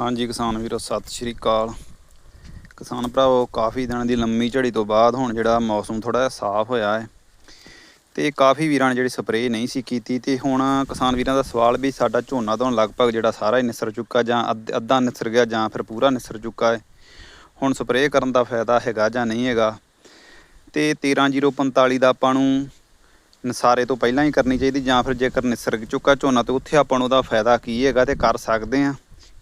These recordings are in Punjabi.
ਹਾਂਜੀ ਕਿਸਾਨ ਵੀਰੋ, ਸਤਿ ਸ਼੍ਰੀ ਅਕਾਲ। ਕਿਸਾਨ ਭਰਾਵੋ, ਕਾਫੀ ਦਿਨਾਂ ਦੀ ਲੰਮੀ ਝੜੀ ਤੋਂ ਬਾਅਦ ਹੁਣ ਜਿਹੜਾ ਮੌਸਮ ਥੋੜਾ ਜਿਹਾ ਸਾਫ਼ ਹੋਇਆ ਹੈ ਤੇ ਕਾਫੀ ਵੀਰਾਂ ਨੇ ਜਿਹੜੀ ਸਪਰੇਅ ਨਹੀਂ ਸੀ ਕੀਤੀ ਤੇ ਹੁਣ ਕਿਸਾਨ ਵੀਰਾਂ ਦਾ ਸਵਾਲ ਵੀ ਸਾਡਾ ਝੋਨਾ ਤਾਂ ਹੁਣ ਲਗਭਗ ਜਿਹੜਾ ਸਾਰਾ ਹੀ ਨਿਸਰ ਚੁੱਕਾ ਜਾਂ ਅੱਧ- ਅੱਧਾ ਨਿਸਰ ਗਿਆ ਜਾਂ ਫਿਰ ਪੂਰਾ ਨਿਸਰ ਚੁੱਕਾ ਹੈ। ਹੁਣ ਸਪਰੇਅ ਕਰਨ ਦਾ ਫਾਇਦਾ ਹੈਗਾ ਜਾਂ ਨਹੀਂ ਹੈਗਾ ਤੇ 13045 ਦਾ ਆਪਾਂ ਨੂੰ ਨਸਾਰੇ ਤੋਂ ਪਹਿਲਾਂ ਹੀ ਕਰਨੀ ਚਾਹੀਦੀ ਜਾਂ ਫਿਰ ਜੇਕਰ ਨਿਸਰ ਚੁੱਕਾ ਝੋਨਾ ਤੇ ਉੱਥੇ ਆਪਾਂ ਨੂੰ ਉਹਦਾ ਫਾਇਦਾ ਕੀ ਹੈਗਾ ਤੇ ਕਰ ਸਕਦੇ ਆ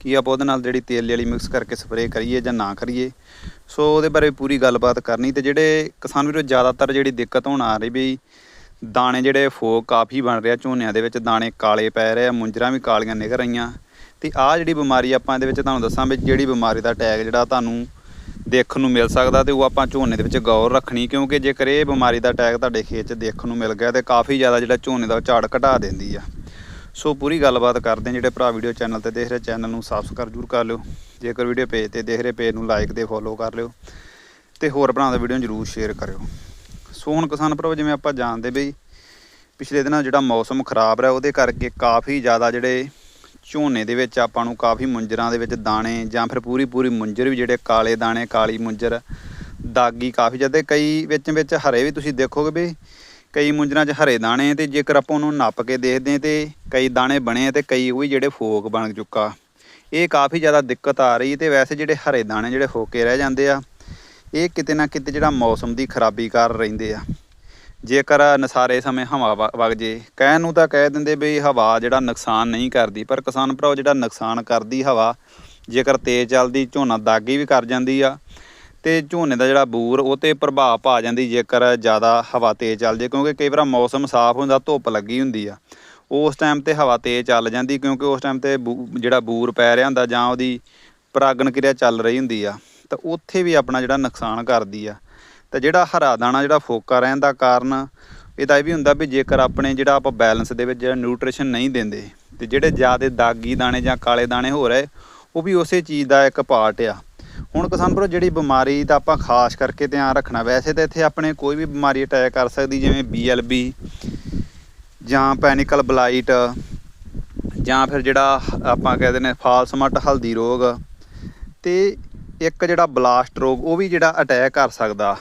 ਕੀ ਆਪਾਂ ਉਹਦੇ ਨਾਲ ਜਿਹੜੀ ਤੇਲ ਵਾਲੀ ਮਿਕਸ ਕਰਕੇ ਸਪਰੇਅ ਕਰੀਏ ਜਾਂ ਨਾ ਕਰੀਏ। ਸੋ ਉਹਦੇ ਬਾਰੇ ਪੂਰੀ ਗੱਲਬਾਤ ਕਰਨੀ ਤੇ ਜਿਹੜੇ ਕਿਸਾਨ ਵੀਰੋ, ਜ਼ਿਆਦਾਤਰ ਜਿਹੜੀ ਦਿੱਕਤ ਹੋਣ ਆ ਰਹੀ ਵੀ ਦਾਣੇ ਜਿਹੜੇ ਫੋਕ ਕਾਫੀ ਬਣ ਰਿਹਾ ਝੋਨਿਆਂ ਦੇ ਵਿੱਚ, ਦਾਣੇ ਕਾਲੇ ਪੈ ਰਹੇ ਆ, ਮੁੰਜਰਾਂ ਵੀ ਕਾਲੀਆਂ ਨਿਕਲ ਰਹੀਆਂ। ਤੇ ਆਹ ਜਿਹੜੀ ਬਿਮਾਰੀ ਆਪਾਂ ਇਹਦੇ ਵਿੱਚ ਤੁਹਾਨੂੰ ਦੱਸਾਂ ਵੀ ਜਿਹੜੀ ਬਿਮਾਰੀ ਦਾ ਟੈਗ ਜਿਹੜਾ ਤੁਹਾਨੂੰ ਦੇਖਣ ਨੂੰ ਮਿਲ ਸਕਦਾ ਤੇ ਉਹ ਆਪਾਂ ਝੋਨੇ ਦੇ ਵਿੱਚ ਗੌਰ ਰੱਖਣੀ, ਕਿਉਂਕਿ ਜੇਕਰ ਇਹ ਬਿਮਾਰੀ ਦਾ ਟੈਗ ਤੁਹਾਡੇ ਖੇਤ 'ਚ ਦੇਖਣ ਨੂੰ ਮਿਲ ਗਿਆ ਤੇ ਕਾਫੀ ਜ਼ਿਆਦਾ ਜਿਹੜਾ ਝੋਨੇ ਦਾ ਝਾੜ ਘਟਾ ਦਿੰਦੀ ਆ। ਸੋ ਪੂਰੀ ਗੱਲਬਾਤ ਕਰਦੇ ਹਾਂ ਜਿਹੜੇ ਭਰਾ ਵੀਡੀਓ ਚੈਨਲ ਤੇ ਦੇਖ ਰਹੇ, ਚੈਨਲ ਨੂੰ ਸਬਸਕ੍ਰਾਈਬ ਜ਼ਰੂਰ ਕਰ ਲਿਓ। ਜੇਕਰ ਵੀਡੀਓ ਪੇਜ ਤੇ ਦੇਖ ਰਹੇ, ਪੇਜ ਨੂੰ ਲਾਈਕ ਤੇ ਫੋਲੋ ਕਰ ਲਿਓ ਤੇ ਹੋਰ ਭਰਾ ਦਾ ਵੀਡੀਓ ਨੂੰ ਜ਼ਰੂਰ ਸ਼ੇਅਰ ਕਰਿਓ। ਸੋ ਹੁਣ ਕਿਸਾਨ ਭਰਾ ਜਿਵੇਂ ਆਪਾਂ ਜਾਣਦੇ ਬਈ ਪਿਛਲੇ ਦਿਨਾਂ ਜਿਹੜਾ ਮੌਸਮ ਖਰਾਬ ਰਿਹਾ, ਉਹਦੇ ਕਰਕੇ ਕਾਫੀ ਜ਼ਿਆਦਾ ਜਿਹੜੇ ਝੋਨੇ ਦੇ ਵਿੱਚ ਆਪਾਂ ਨੂੰ ਕਾਫੀ ਮੁੰਜਰਾਂ ਦੇ ਵਿੱਚ ਦਾਣੇ ਜਾਂ ਫਿਰ ਪੂਰੀ ਪੂਰੀ ਮੁੰਜਰ ਵੀ ਜਿਹੜੇ ਕਾਲੇ ਦਾਣੇ, ਕਾਲੀ ਮੁੰਜਰ, ਦਾਗੀ ਕਾਫੀ ਜ਼ਿਆਦਾ, ਕਈ ਵਿੱਚ ਵਿੱਚ ਹਰੇ ਵੀ ਤੁਸੀਂ ਦੇਖੋਗੇ ਵੀ ਕਈ ਮੁੰਜਰਾਂ 'ਚ ਹਰੇ ਦਾਣੇ ਤੇ ਜੇਕਰ ਆਪਾਂ ਉਹਨੂੰ ਨੱਪ ਕੇ ਦੇਖਦੇ ਹਾਂ ਤੇ ਕਈ ਦਾਣੇ ਬਣੇ ਆ ਤੇ ਕਈ ਉਹ ਵੀ ਜਿਹੜੇ ਫੋਕ ਬਣ ਚੁੱਕਾ। ਇਹ ਕਾਫੀ ਜ਼ਿਆਦਾ ਦਿੱਕਤ ਆ ਰਹੀ ਤੇ ਵੈਸੇ ਜਿਹੜੇ ਹਰੇ ਦਾਣੇ ਜਿਹੜੇ ਫੋਕੇ ਰਹਿ ਜਾਂਦੇ ਆ, ਇਹ ਕਿਤੇ ਨਾ ਕਿਤੇ ਜਿਹੜਾ ਮੌਸਮ ਦੀ ਖਰਾਬੀ ਕਾਰਨ ਰਹਿੰਦੇ ਆ। ਜੇਕਰ ਨਸਾਰੇ ਸਮੇਂ ਹਵਾ ਵ- ਵਗ ਜੇ, ਕਹਿਣ ਨੂੰ ਤਾਂ ਕਹਿ ਦਿੰਦੇ ਵੀ ਹਵਾ ਜਿਹੜਾ ਨੁਕਸਾਨ ਨਹੀਂ ਕਰਦੀ, ਪਰ ਕਿਸਾਨ ਭਰਾਓ ਜਿਹੜਾ ਨੁਕਸਾਨ ਕਰਦੀ ਹਵਾ, ਜੇਕਰ ਤੇਜ਼ ਚੱਲਦੀ, ਝੋਨਾ ਦਾਗੀ ਵੀ ਕਰ ਜਾਂਦੀ ਆ ਤੇ ਝੋਨੇ ਦਾ ਜਿਹੜਾ ਬੂਰ, ਉਹ ਤੇ ਪ੍ਰਭਾਵ ਪਾ ਜਾਂਦੀ ਜੇਕਰ ਜ਼ਿਆਦਾ ਹਵਾ ਤੇਜ਼ ਚੱਲ ਜੇ ਕਿਉਂਕਿ ਕਈ ਵਾਰ ਮੌਸਮ ਸਾਫ਼ ਹੁੰਦਾ, ਧੁੱਪ ਲੱਗੀ ਹੁੰਦੀ ਆ। ਉਸ ਟਾਈਮ ਤੇ ਹਵਾ ਤੇਜ਼ ਚੱਲ ਜਾਂਦੀ, ਕਿਉਂਕਿ ਉਸ ਟਾਈਮ ਤੇ ਬੂ- ਜਿਹੜਾ ਬੂਰ ਪੈ ਰਿਹਾ ਹੁੰਦਾ ਜਾਂ ਉਹਦੀ ਪਰਾਗਣ ਕਿਰਿਆ ਚੱਲ ਰਹੀ ਹੁੰਦੀ ਆ, ਤਾਂ ਉੱਥੇ ਵੀ ਆਪਣਾ ਜਿਹੜਾ ਨੁਕਸਾਨ ਕਰਦੀ ਆ। ਤੇ ਜਿਹੜਾ ਹਰਾ ਦਾਣਾ, ਜਿਹੜਾ ਫੋਕਾ ਰਹਿਣ ਦਾ ਕਾਰਨ, ਇਹਦਾ ਇਹ ਵੀ ਹੁੰਦਾ ਵੀ ਜੇਕਰ ਆਪਣੇ ਜਿਹੜਾ ਆਪਾਂ ਬੈਲੈਂਸ ਦੇ ਵਿੱਚ ਜਿਹੜਾ ਨਿਊਟ੍ਰੀਸ਼ਨ ਨਹੀਂ ਦਿੰਦੇ, ਤੇ ਜਿਹੜੇ ਜ਼ਿਆਦਾ ਦਾਗੀ ਦਾਣੇ ਜਾਂ ਕਾਲੇ ਦਾਣੇ ਹੋ ਰਹੇ, ਉਹ ਵੀ ਉਸੇ ਚੀਜ਼ ਦਾ ਇੱਕ ਪਾਰਟ ਆ। ਹੁਣ ਕਿਸਾਨ ਭਰਾ ਜਿਹੜੀ ਬਿਮਾਰੀ ਦਾ ਆਪਾਂ ਖਾਸ ਕਰਕੇ ਧਿਆਨ ਰੱਖਣਾ, ਵੈਸੇ ਤਾਂ ਇੱਥੇ ਆਪਣੇ ਕੋਈ ਵੀ ਬਿਮਾਰੀ ਅਟੈਕ ਕਰ ਸਕਦੀ, ਜਿਵੇਂ BLB ਜਾਂ ਪੈਨਿਕਲ ਬਲਾਈਟ ਜਾਂ ਫਿਰ ਜਿਹੜਾ ਆਪਾਂ ਕਹਿੰਦੇ ਨੇ ਫਾਲਸਮਟ ਹਲਦੀ ਰੋਗ ਤੇ ਇੱਕ ਜਿਹੜਾ ਬਲਾਸਟ ਰੋਗ, ਉਹ ਵੀ ਜਿਹੜਾ ਅਟੈਕ ਕਰ ਸਕਦਾ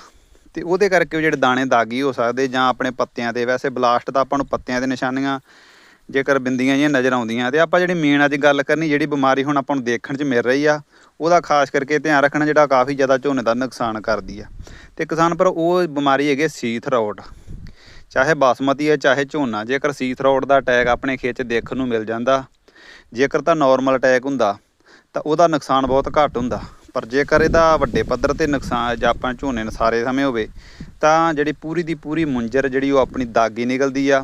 ਤੇ ਉਹਦੇ ਕਰਕੇ ਜਿਹੜੇ ਦਾਣੇ ਦਾਗੀ ਹੋ ਸਕਦੇ ਜਾਂ ਆਪਣੇ ਪੱਤਿਆਂ ਤੇ, ਵੈਸੇ ਬਲਾਸਟ ਤਾਂ ਆਪਾਂ ਨੂੰ ਪੱਤਿਆਂ 'ਤੇ ਨਿਸ਼ਾਨੀਆਂ ਜੇਕਰ ਬਿੰਦੀਆਂ ਜਿਹੀਆਂ ਨਜ਼ਰ ਆਉਂਦੀਆਂ ਤੇ ਆਪਾਂ ਜਿਹੜੀ ਮੇਨ ਅੱਜ ਗੱਲ ਕਰਨੀ, ਜਿਹੜੀ ਬਿਮਾਰੀ ਹੁਣ ਆਪਾਂ ਨੂੰ ਦੇਖਣ 'ਚ ਮਿਲ ਰਹੀ ਆ, ਉਹਦਾ ਖਾਸ ਕਰਕੇ ਧਿਆਨ ਰੱਖਣਾ ਜਿਹੜਾ ਕਾਫੀ ਜ਼ਿਆਦਾ ਝੋਨੇ ਦਾ ਨੁਕਸਾਨ ਕਰਦੀ ਆ। ਤੇ ਕਿਸਾਨ ਪਰ ਉਹ ਬਿਮਾਰੀ ਹੈਗੀ ਸੀ ਥਰੋਟ ਚਾਹੇ ਬਾਸਮਤੀ ਹੈ ਚਾਹੇ ਝੋਨਾ, ਜੇਕਰ ਸੀ ਥਰੋਟ ਦਾ ਅਟੈਕ ਆਪਣੇ ਖੇਤ 'ਚ ਦੇਖਣ ਨੂੰ ਮਿਲ ਜਾਂਦਾ, ਜੇਕਰ ਤਾਂ ਨਾਰਮਲ ਅਟੈਕ ਹੁੰਦਾ, ਤਾਂ ਉਹਦਾ ਨੁਕਸਾਨ ਬਹੁਤ ਘੱਟ ਹੁੰਦਾ। ਪਰ ਜੇਕਰ ਇਹਦਾ ਵੱਡੇ ਪੱਧਰ ਤੇ ਨੁਕਸਾਨ ਜਾਂ ਆਪਾਂ ਝੋਨੇ ਨੂੰ ਸਾਰੇ ਸਮੇਂ ਹੋਵੇ, ਤਾਂ ਜਿਹੜੀ ਪੂਰੀ ਦੀ ਪੂਰੀ ਮੁੰਜਰ ਜਿਹੜੀ ਉਹ ਆਪਣੀ ਦਾਗੀ ਨਿਕਲਦੀ ਆ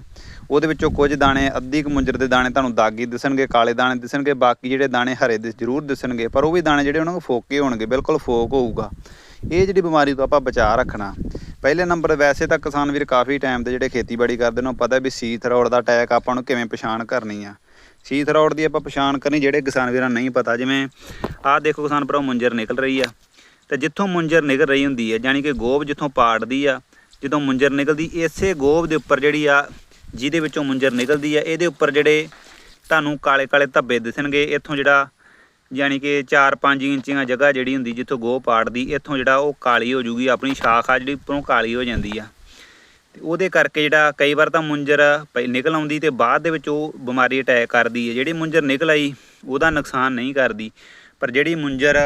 ਉਹਦੇ ਵਿੱਚੋਂ ਕੁਝ ਦਾਣੇ, ਅੱਧੀ ਕੁ ਮੁੰਜਰ ਦੇ ਦਾਣੇ ਤੁਹਾਨੂੰ ਦਾਗੀ ਦਿਸਣਗੇ, ਕਾਲੇ ਦਾਣੇ ਦਿਸਣਗੇ, ਬਾਕੀ ਜਿਹੜੇ ਦਾਣੇ ਹਰੇ ਦਿਸ ਜ਼ਰੂਰ ਦਿਸਣਗੇ, ਪਰ ਉਹ ਵੀ ਦਾਣੇ ਜਿਹੜੇ ਉਹਨਾਂ ਨੂੰ ਫੋਕੇ ਹੋਣਗੇ, ਬਿਲਕੁਲ ਫੋਕ ਹੋਊਗਾ। ਇਹ ਜਿਹੜੀ ਬਿਮਾਰੀ ਤੋਂ ਆਪਾਂ ਬਚਾ ਰੱਖਣਾ। ਪਹਿਲੇ ਨੰਬਰ, ਵੈਸੇ ਤਾਂ ਕਿਸਾਨ ਵੀਰ ਕਾਫੀ ਟਾਈਮ ਤੇ ਜਿਹੜੇ ਖੇਤੀਬਾੜੀ ਕਰਦੇ ਨੇ, ਉਹ ਪਤਾ ਵੀ ਸੀ ਰੋਡ ਦਾ ਅਟੈਕ ਆਪਾਂ ਨੂੰ ਕਿਵੇਂ ਪਛਾਣ ਕਰਨੀ ਆ। ਸੀ ਥਰੋੜ ਦੀ ਆਪਾਂ ਪਛਾਣ ਕਰਨੀ, ਜਿਹੜੇ ਕਿਸਾਨ ਵੀਰਾਂ ਨੂੰ ਨਹੀਂ ਪਤਾ, ਜਿਵੇਂ ਆਹ ਦੇਖੋ ਕਿਸਾਨ ਭਰਾ ਮੁੰਜਰ ਨਿਕਲ ਰਹੀ ਆ। ਤੇ ਜਿੱਥੋਂ ਮੁੰਜਰ ਨਿਕਲ ਰਹੀ ਹੁੰਦੀ ਹੈ ਯਾਨੀ ਕਿ ਗੋਭ ਜਿੱਥੋਂ ਪਾੜਦੀ ਆ, ਜਦੋਂ ਮੁੰਜਰ ਨਿਕਲਦੀ, ਇਸੇ ਗੋਬ ਦੇ ਉੱਪਰ ਜਿਹੜੀ ਆ ਜਿਹਦੇ ਵਿੱਚੋਂ ਮੁੰਜਰ ਨਿਕਲਦੀ ਆ, ਇਹਦੇ ਉੱਪਰ ਜਿਹੜੇ ਤੁਹਾਨੂੰ ਕਾਲੇ ਕਾਲੇ ਧੱਬੇ ਦਿਸਣਗੇ, ਇੱਥੋਂ ਜਿਹੜਾ ਯਾਨੀ ਕਿ 4-5 ਇੰਚੀਆਂ ਜਗ੍ਹਾ ਜਿਹੜੀ ਹੁੰਦੀ ਜਿੱਥੋਂ ਗੋਹ ਪਾੜਦੀ, ਇੱਥੋਂ ਜਿਹੜਾ ਉਹ ਕਾਲੀ ਹੋ ਜੂਗੀ, ਆਪਣੀ ਸ਼ਾਖ ਆ ਜਿਹੜੀ ਉੱਪਰੋਂ ਕਾਲੀ ਹੋ ਜਾਂਦੀ ਆ। ਤੇ ਉਹਦੇ ਕਰਕੇ ਜਿਹੜਾ ਕਈ ਵਾਰ ਤਾਂ ਮੁੰਜਰ ਪਈ ਨਿਕਲ ਆਉਂਦੀ ਤੇ ਬਾਅਦ ਦੇ ਵਿੱਚ ਉਹ ਬਿਮਾਰੀ ਅਟੈਕ ਕਰਦੀ ਹੈ ਜਿਹੜੀ ਮੁੰਜਰ ਨਿਕਲ ਆਈ, ਉਹਦਾ ਨੁਕਸਾਨ ਨਹੀਂ ਕਰਦੀ, ਪਰ ਜਿਹੜੀ ਮੁੰਜਰ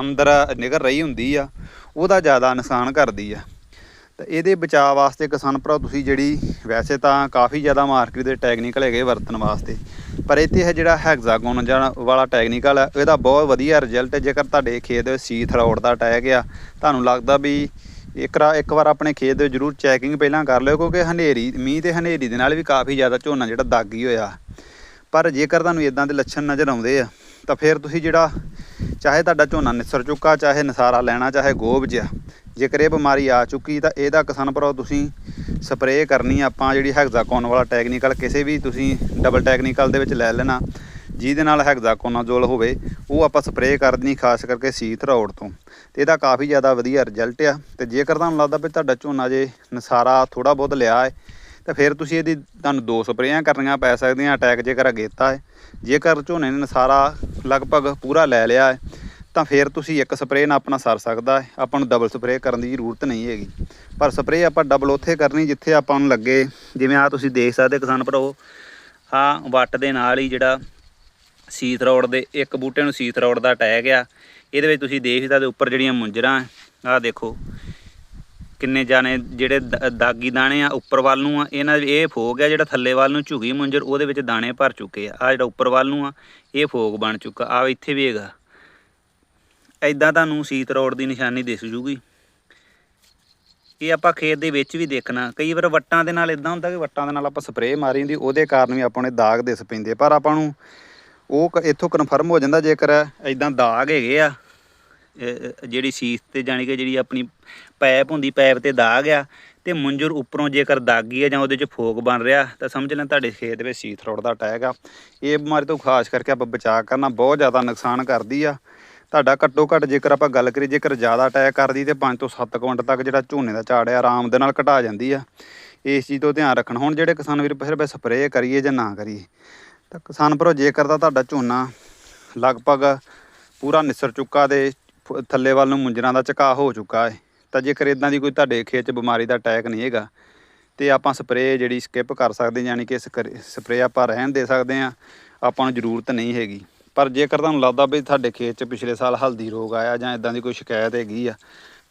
ਅੰਦਰ ਨਿਕਲ ਰਹੀ ਹੁੰਦੀ ਆ, ਉਹਦਾ ਜ਼ਿਆਦਾ ਨੁਕਸਾਨ ਕਰਦੀ ਆ। ਤਾਂ ਇਹਦੇ ਬਚਾਅ ਵਾਸਤੇ ਕਿਸਾਨ ਭਰਾ, ਤੁਸੀਂ ਜਿਹੜੀ ਵੈਸੇ ਤਾਂ ਕਾਫੀ ਜ਼ਿਆਦਾ ਮਾਰਕੀਟ ਦੇ ਟੈਕਨੀਕਲ ਹੈਗੇ ਵਰਤਣ ਵਾਸਤੇ, ਪਰ ਇੱਥੇ ਇਹ ਜਿਹੜਾ ਹੈਗਜ਼ਾਗੋਨ ਜਿਹੜਾ ਵਾਲਾ ਟੈਕਨੀਕਲ ਹੈ, ਇਹਦਾ ਬਹੁਤ ਵਧੀਆ ਰਿਜ਼ਲਟ ਹੈ। ਜੇਕਰ ਤੁਹਾਡੇ ਖੇਤ ਦੇ ਵਿੱਚ ਸੀਥ ਦਾ ਅਟੈਕ ਆ, ਤੁਹਾਨੂੰ ਲੱਗਦਾ ਵੀ ਇੱਕ ਰਾ, ਇੱਕ ਵਾਰ ਆਪਣੇ ਖੇਤ ਦੇ ਜ਼ਰੂਰ ਚੈਕਿੰਗ ਪਹਿਲਾਂ ਕਰ ਲਿਓ, ਕਿਉਂਕਿ ਹਨੇਰੀ, ਮੀਂਹ ਤੇ ਹਨੇਰੀ ਦੇ ਨਾਲ ਵੀ ਕਾਫੀ ਜ਼ਿਆਦਾ ਝੋਨਾ ਜਿਹੜਾ ਦਾਗੀ ਹੋਇਆ। ਪਰ ਜੇਕਰ ਤੁਹਾਨੂੰ ਇਦਾਂ ਦੇ ਲੱਛਣ ਨਜ਼ਰ ਆਉਂਦੇ ਆ ਤਾਂ ਫਿਰ ਤੁਸੀਂ ਜਿਹੜਾ ਚਾਹੇ ਤੁਹਾਡਾ ਝੋਨਾ ਨਿਸਰ ਚੁੱਕਾ, ਚਾਹੇ ਨਸਾਰਾ ਲੈਣਾ, ਚਾਹੇ ਗੋਭ ਜਿਆ ਜੇਕਰ ਇਹ ਬਿਮਾਰੀ ਆ ਚੁੱਕੀ ਤਾਂ ਇਹਦਾ ਕਿਸਾਨ ਭਰਾਓ ਤੁਸੀਂ ਸਪਰੇਅ ਕਰਨੀ ਆਪਾਂ ਜਿਹੜੀ ਹੈਗਜ਼ਾਕੋਨ ਵਾਲਾ ਟੈਕਨੀਕਲ ਕਿਸੇ ਵੀ ਤੁਸੀਂ ਡਬਲ ਟੈਕਨੀਕਲ ਦੇ ਵਿੱਚ ਲੈ ਲੈਣਾ, ਜਿਹਦੇ ਨਾਲ ਹੈਗਜ਼ਾਕੋਨਾਜ਼ੋਲ ਹੋਵੇ, ਉਹ ਆਪਾਂ ਸਪਰੇਅ ਕਰਨੀ ਖਾਸ ਕਰਕੇ ਸੀਥ ਰੋਡ ਤੋਂ। ਤੇ ਇਹਦਾ ਕਾਫੀ ਜ਼ਿਆਦਾ ਵਧੀਆ ਰਿਜ਼ਲਟ ਆ। ਤੇ ਜੇਕਰ ਤੁਹਾਨੂੰ ਲੱਗਦਾ ਵੀ ਤੁਹਾਡਾ ਝੋਨਾ ਜੇ ਨਸਾਰਾ ਥੋੜਾ ਬਹੁਤ ਲਿਆ ਹੈ ਤਾਂ ਫਿਰ ਤੁਸੀਂ ਇਹਦੀ ਤੁਹਾਨੂੰ ਦੋ ਸਪਰੇਆਂ ਕਰਨੀਆਂ ਪੈ ਸਕਦੀਆਂ ਅਟੈਕ ਜੇਕਰ ਅਗੇਤਾ ਹੈ। ਜੇਕਰ ਝੋਨੇ ਨੇ ਸਾਰਾ ਲਗਭਗ ਪੂਰਾ ਲੈ ਲਿਆ ਹੈ, ਤਾਂ ਫਿਰ ਤੁਸੀਂ ਇੱਕ ਸਪਰੇਅ ਨਾਲ ਆਪਣਾ ਸਰ ਸਕਦਾ ਹੈ। ਆਪਾਂ ਨੂੰ ਡਬਲ ਸਪਰੇਅ ਕਰਨ ਦੀ ਜ਼ਰੂਰਤ ਨਹੀਂ ਹੈਗੀ। ਪਰ ਸਪਰੇਅ ਆਪਾਂ ਡਬਲ ਉੱਥੇ ਕਰਨੀ ਜਿੱਥੇ ਆਪਾਂ ਨੂੰ ਲੱਗੇ। ਜਿਵੇਂ ਆ ਤੁਸੀਂ ਦੇਖ ਸਕਦੇ ਕਿਸਾਨ ਭਰਾਓ ਹਾਂ ਵੱਟ ਦੇ ਨਾਲ ਹੀ ਜਿਹੜਾ ਸੀਤ ਰੋਡ ਦੇ ਇੱਕ ਬੂਟੇ ਨੂੰ ਸੀਤ ਰੋਡ ਦਾ ਅਟੈਕ ਆ। ਇਹਦੇ ਵਿੱਚ ਤੁਸੀਂ ਦੇਖ ਸਕਦੇ ਉੱਪਰ ਜਿਹੜੀਆਂ ਮੁੰਜਰਾਂ, ਆਹ ਦੇਖੋ। ਕਿੰਨੇ ਜਾਣੇ ਜਿਹੜੇ ਦ- ਦਾਗੀ ਦਾਣੇ ਆ ਉੱਪਰ ਵੱਲ ਨੂੰ ਆ, ਇਹਨਾਂ ਇਹ ਫੋਗ ਆ ਜਿਹੜਾ ਥੱਲੇ ਵੱਲ ਨੂੰ ਝੁਗੀ ਮੁੰਜਰ, ਉਹਦੇ ਵਿੱਚ ਦਾਣੇ ਭਰ ਚੁੱਕੇ ਆ। ਆ ਜਿਹੜਾ ਉੱਪਰ ਵੱਲ ਨੂੰ ਆ, ਇਹ ਫੋਗ ਬਣ ਚੁੱਕਾ। ਆ ਇੱਥੇ ਵੀ ਹੈਗਾ। ਐਦਾਂ ਤੁਹਾਨੂੰ ਸੀਤ ਰੋਡ ਦੀ ਨਿਸ਼ਾਨੀ ਦਿਸ ਜੂਗੀ। ਇਹ ਆਪਾਂ ਖੇਤ ਦੇ ਵਿੱਚ ਵੀ ਦੇਖਣਾ। ਕਈ ਵਾਰ ਵੱਟਾਂ ਦੇ ਨਾਲ ਇਦਾਂ ਹੁੰਦਾ ਕਿ ਵੱਟਾਂ ਦੇ ਨਾਲ ਆਪਾਂ ਸਪਰੇਅ ਮਾਰੀ ਹੁੰਦੀ, ਉਹਦੇ ਕਾਰਨ ਵੀ ਆਪਾਂ ਨੂੰ ਦਾਗ ਦਿਸ ਪੈਂਦੇ ਪਰ ਆਪਾਂ ਨੂੰ ਉਹ ਕ- ਇੱਥੋਂ ਕਨਫਰਮ ਹੋ ਜਾਂਦਾ ਜੇਕਰ ਇਦਾਂ ਦਾਗ ਹੈਗੇ ਆ। ਜਿਹੜੀ ਸੀਸ ਤੇ ਜਾਣੀ ਕਿ ਜਿਹੜੀ ਆਪਣੀ ਪਾਈਪ ਹੁੰਦੀ ਪਾਈਪ ਤੇ ਦਾਗ ਆ, ਤੇ ਮੁੰਜਰ ਉੱਪਰੋਂ ਜੇਕਰ ਦਾਗੀ ਆ ਜਾਂ ਉਹਦੇ 'ਚ ਫੋਕ ਬਣ ਰਿਹਾ, ਤਾਂ ਸਮਝ ਲੈਣ ਤੁਹਾਡੇ ਖੇਤ ਵਿੱਚ ਸੀਥ ਰੋੜ ਦਾ ਅਟੈਕ ਆ। ਇਹ ਬਿਮਾਰੀ ਤੋਂ ਖਾਸ ਕਰਕੇ ਆਪਾਂ ਬਚਾਅ ਕਰਨਾ ਬਹੁਤ ਜ਼ਿਆਦਾ ਨੁਕਸਾਨ ਕਰਦੀ ਆ। ਤੁਹਾਡਾ ਘੱਟੋ ਘੱਟ ਜੇਕਰ ਆਪਾਂ ਗੱਲ ਕਰੀਏ, ਜੇਕਰ ਜ਼ਿਆਦਾ ਅਟੈਕ ਕਰਦੀ ਤੇ 5 ਤੋਂ 7 ਕੁਇੰਟਲ ਤੱਕ ਜਿਹੜਾ ਝੋਨੇ ਦਾ ਝਾੜ ਆ, ਆਰਾਮ ਦੇ ਨਾਲ ਘਟਾ ਜਾਂਦੀ ਆ। ਇਸ ਚੀਜ਼ ਤੋਂ ਧਿਆਨ ਰੱਖਣਾ। ਹੁਣ ਜਿਹੜੇ ਕਿਸਾਨ ਵੀਰ, ਫਿਰ ਸਪਰੇਅ ਕਰੀਏ ਜਾਂ ਨਾ ਕਰੀਏ, ਤਾਂ ਕਿਸਾਨ ਭਰੋ ਜੇਕਰ ਤਾਂ ਤੁਹਾਡਾ ਝੋਨਾ ਲਗਭਗ ਪੂਰਾ ਨਿਸਰ ਚੁੱਕਾ ਦੇ ਥੱਲੇ ਵੱਲ ਨੂੰ ਮੁੰਜਰਾਂ ਦਾ ਝਕਾ ਹੋ ਚੁੱਕਾ ਹੈ ਤਾਂ ਜੇਕਰ ਇਦਾਂ ਦੀ ਕੋਈ ਤੁਹਾਡੇ ਖੇਤ 'ਚ ਬਿਮਾਰੀ ਦਾ ਅਟੈਕ ਨਹੀਂ ਹੈਗਾ ਤੇ ਆਪਾਂ ਸਪਰੇਅ ਜਿਹੜੀ ਸਕਿਪ ਕਰ ਸਕਦੇ ਹਾਂ, ਯਾਨੀ ਕਿ ਸਪਰੇਅ ਆਪਾਂ ਰਹਿਣ ਦੇ ਸਕਦੇ ਆ ਆਪਾਂ ਨੂੰ ਜ਼ਰੂਰਤ ਨਹੀਂ ਹੈਗੀ। ਪਰ ਜੇਕਰ ਤੁਹਾਨੂੰ ਲੱਗਦਾ ਵੀ ਤੁਹਾਡੇ ਖੇਤ 'ਚ ਪਿਛਲੇ ਸਾਲ ਹਲਦੀ ਰੋਗ ਆਇਆ ਜਾਂ ਇਦਾਂ ਦੀ ਕੋਈ ਸ਼ਿਕਾਇਤ ਹੈਗੀ ਆ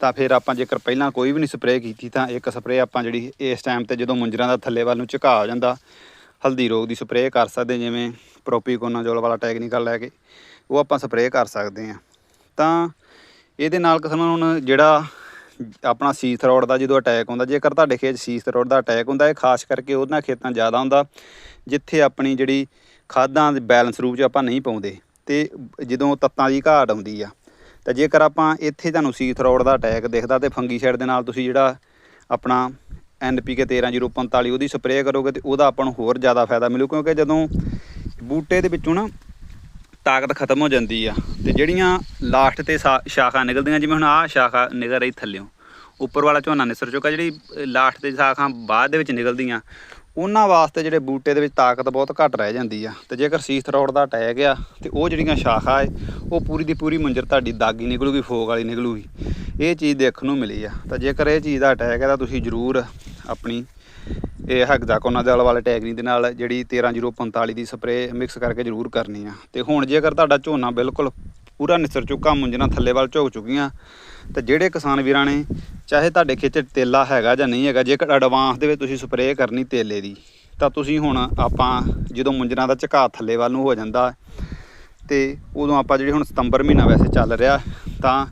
ਤਾਂ ਫਿਰ ਆਪਾਂ ਜੇਕਰ ਪਹਿਲਾਂ ਕੋਈ ਵੀ ਨਹੀਂ ਸਪਰੇਅ ਕੀਤੀ ਤਾਂ ਇੱਕ ਸਪਰੇਅ ਆਪਾਂ ਜਿਹੜੀ ਇਸ ਟਾਈਮ ਤੇ ਜਦੋਂ ਮੁੰਜਰਾਂ ਦਾ ਥੱਲੇ ਵੱਲ ਨੂੰ ਝੁਕਾ ਹੋ ਜਾਂਦਾ ਹਲਦੀ ਰੋਗ ਦੀ ਸਪਰੇਅ ਕਰ ਸਕਦੇ ਜਿਵੇਂ ਪ੍ਰੋਪੀਕੋਨਾਜੋਲ ਵਾਲਾ ਟੈਕਨੀਕਲ ਲੈ ਕੇ ਉਹ ਆਪਾਂ ਸਪਰੇਅ ਕਰ ਸਕਦੇ ਆ ਤਾਂ ਇਹਦੇ ਨਾਲ ਕਿਸਾਨਾਂ ਨੂੰ ਜਿਹੜਾ ਆਪਣਾ ਸੀਥ ਰੋਡ ਦਾ ਜਦੋਂ ਅਟੈਕ ਹੁੰਦਾ ਜੇਕਰ ਤੁਹਾਡੇ ਖੇਤ ਸੀਥ ਰੋਡ ਦਾ ਅਟੈਕ ਹੁੰਦਾ ਹੈ ਖਾਸ ਕਰਕੇ ਉਹਨਾਂ ਖੇਤਾਂ ਜ਼ਿਆਦਾ ਹੁੰਦਾ, ਜਿੱਥੇ ਆਪਣੀ ਜਿਹੜੀ ਖਾਦਾਂ ਦੇ ਬੈਲੈਂਸ ਰੂਪ 'ਚ ਆਪਾਂ ਨਹੀਂ ਪਾਉਂਦੇ ਤੇ ਜਦੋਂ ਤੱਤਾਂ ਦੀ ਘਾਟ ਆਉਂਦੀ ਆ, ਤਾਂ ਜੇਕਰ ਆਪਾਂ ਇੱਥੇ ਤੁਹਾਨੂੰ ਸੀਥ ਰੋਡ ਦਾ ਅਟੈਕ ਦਿਖਦਾ ਤੇ ਫੰਗੀਸਾਈਡ ਦੇ ਨਾਲ ਤੁਸੀਂ ਜਿਹੜਾ ਆਪਣਾ ਐਨਪੀਕੇ 13045 ਉਹਦੀ ਸਪਰੇਅ ਕਰੋਗੇ ਤੇ ਉਹਦਾ ਆਪਾਂ ਨੂੰ ਹੋਰ ਜ਼ਿਆਦਾ ਫਾਇਦਾ ਮਿਲੂ, ਕਿਉਂਕਿ ਜਦੋਂ ਬੂਟੇ ਦੇ ਵਿੱਚੋਂ ਨਾ ਤਾਕਤ ਖਤਮ ਹੋ ਜਾਂਦੀ ਆ। ਤੇ ਜਿਹੜੀਆਂ ਲਾਸਟ ਤੇ ਸਾ- ਸ਼ਾਖਾ ਨਿਕਲਦੀਆਂ, ਜਿਵੇਂ ਹੁਣ ਆਹ ਸ਼ਾਖਾ ਨਿਕਲ ਰਹੀ ਥੱਲਿਓਂ, ਉੱਪਰ ਵਾਲਾ ਝੋਨਾ ਨਿਸਰ ਚੁੱਕਾ, ਜਿਹੜੀ ਲਾਸਟ ਤੇ ਸ਼ਾਖਾ ਬਾਅਦ ਦੇ ਵਿੱਚ ਨਿਕਲਦੀਆਂ, ਉਹਨਾਂ ਵਾਸਤੇ ਜਿਹੜੇ ਬੂਟੇ ਦੇ ਵਿੱਚ ਤਾਕਤ ਬਹੁਤ ਘੱਟ ਰਹਿ ਜਾਂਦੀ ਆ। ਤੇ ਜੇਕਰ ਸੀਥ ਰੋਡ ਦਾ ਅਟੈਕ ਆ, ਤੇ ਉਹ ਜਿਹੜੀਆਂ ਸ਼ਾਖਾ ਏ, ਉਹ ਪੂਰੀ ਦੀ ਪੂਰੀ ਮੰਜਰ ਤੁਹਾਡੀ ਦਾਗੀ ਨਿਕਲੂਗੀ ਫੋਕ ਵਾਲੀ ਨਿਕਲੂਗੀ। ਇਹ ਚੀਜ਼ ਦੇਖਣ ਨੂੰ ਮਿਲੀ ਆ। ਤਾਂ ਜੇਕਰ ਇਹ ਚੀਜ਼ ਦਾ ਅਟੈਕ ਹੈ ਤਾਂ ਤੁਸੀਂ ਜ਼ਰੂਰ ਆਪਣੀ ਇਹ ਹੈਗਜ਼ਾਕੋਨਾਜ਼ੋਲ ਵਾਲੇ ਟੈਗਰੀ ਦੇ ਨਾਲ ਜਿਹੜੀ 13045 ਦੀ ਸਪਰੇਅ ਮਿਕਸ ਕਰਕੇ ਜ਼ਰੂਰ ਕਰਨੀ ਆ। ਤੇ ਹੁਣ ਜੇਕਰ ਤੁਹਾਡਾ ਝੋਨਾ ਬਿਲਕੁਲ ਪੂਰਾ ਨਿਸਰ ਚੁੱਕਾ ਮੁੰਜਣਾ ਥੱਲੇ ਵੱਲ ਝੁਕ ਚੁੱਕੀਆਂ, ਤੇ ਜਿਹੜੇ ਕਿਸਾਨ ਵੀਰਾਂ ਨੇ, ਚਾਹੇ ਤੁਹਾਡੇ ਖੇਤ ਤੇਲਾ ਹੈਗਾ ਜਾਂ ਨਹੀਂ ਹੈਗਾ, ਜੇਕਰ ਐਡਵਾਂਸ ਦੇ ਵਿੱਚ ਤੁਸੀਂ ਸਪਰੇਅ ਕਰਨੀ ਤੇਲੇ ਦੀ, ਤਾਂ ਤੁਸੀਂ ਹੁਣ ਆਪਾਂ ਜਦੋਂ ਮੁੰਜਣਾ ਦਾ ਝਕਾ ਥੱਲੇ ਵੱਲ ਨੂੰ ਹੋ ਜਾਂਦਾ, ਤੇ ਉਦੋਂ ਆਪਾਂ ਜਿਹੜੀ ਹੁਣ ਸਤੰਬਰ ਮਹੀਨਾ ਵੈਸੇ ਚੱਲ ਰਿਹਾ, ਤਾਂ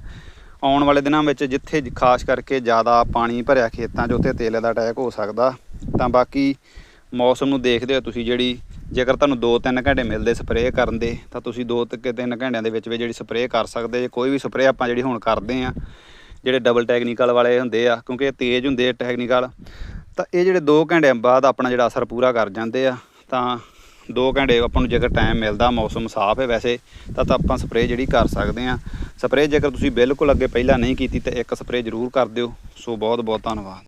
ਆਉਣ ਵਾਲੇ ਦਿਨਾਂ ਵਿੱਚ ਜਿੱਥੇ ਖਾਸ ਕਰਕੇ ਜ਼ਿਆਦਾ ਪਾਣੀ ਭਰਿਆ ਖੇਤਾਂ 'ਚ, ਉੱਥੇ ਤੇਲੇ ਦਾ ਅਟੈਕ ਹੋ ਸਕਦਾ। ਤਾਂ ਬਾਕੀ ਮੌਸਮ ਨੂੰ ਦੇਖਦੇ ਹੋ ਤੁਸੀਂ ਜਿਹੜੀ, ਜੇਕਰ ਤੁਹਾਨੂੰ 2-3 ਘੰਟੇ ਮਿਲਦੇ ਸਪਰੇਅ ਕਰਨ ਦੇ, ਤਾਂ ਤੁਸੀਂ 2-3 ਘੰਟਿਆਂ ਦੇ ਵਿੱਚ ਵੀ ਜਿਹੜੀ ਸਪਰੇਅ ਕਰ ਸਕਦੇ ਜੇ ਕੋਈ ਵੀ ਸਪਰੇਅ ਆਪਾਂ ਜਿਹੜੀ ਹੁਣ ਕਰਦੇ ਆ ਜਿਹੜੇ ਡਬਲ ਟੈਕਨੀਕਲ ਵਾਲੇ ਹੁੰਦੇ ਆ, ਕਿਉਂਕਿ ਇਹ ਤੇਜ਼ ਹੁੰਦੇ ਆ ਟੈਕਨੀਕਲ ਤਾਂ ਇਹ ਜਿਹੜੇ 2 ਘੰਟਿਆਂ ਬਾਅਦ ਆਪਣਾ ਜਿਹੜਾ ਅਸਰ ਪੂਰਾ ਕਰ ਜਾਂਦੇ ਆ, ਤਾਂ 2 ਘੰਟੇ ਆਪਾਂ ਨੂੰ ਜੇਕਰ ਟਾਈਮ ਮਿਲਦਾ, ਮੌਸਮ ਸਾਫ਼ ਹੈ ਵੈਸੇ, ਤਾਂ ਤਾਂ ਆਪਾਂ ਸਪਰੇਅ ਜਿਹੜੀ ਕਰ ਸਕਦੇ ਆ ਸਪਰੇਅ ਜੇਕਰ ਤੁਸੀਂ ਬਿਲਕੁਲ ਅੱਗੇ ਪਹਿਲਾਂ ਨਹੀਂ ਕੀਤੀ, ਤਾਂ ਇੱਕ ਸਪਰੇਅ ਜ਼ਰੂਰ ਕਰ ਦਿਓ। ਸੋ ਬਹੁਤ ਬਹੁਤ ਧੰਨਵਾਦ।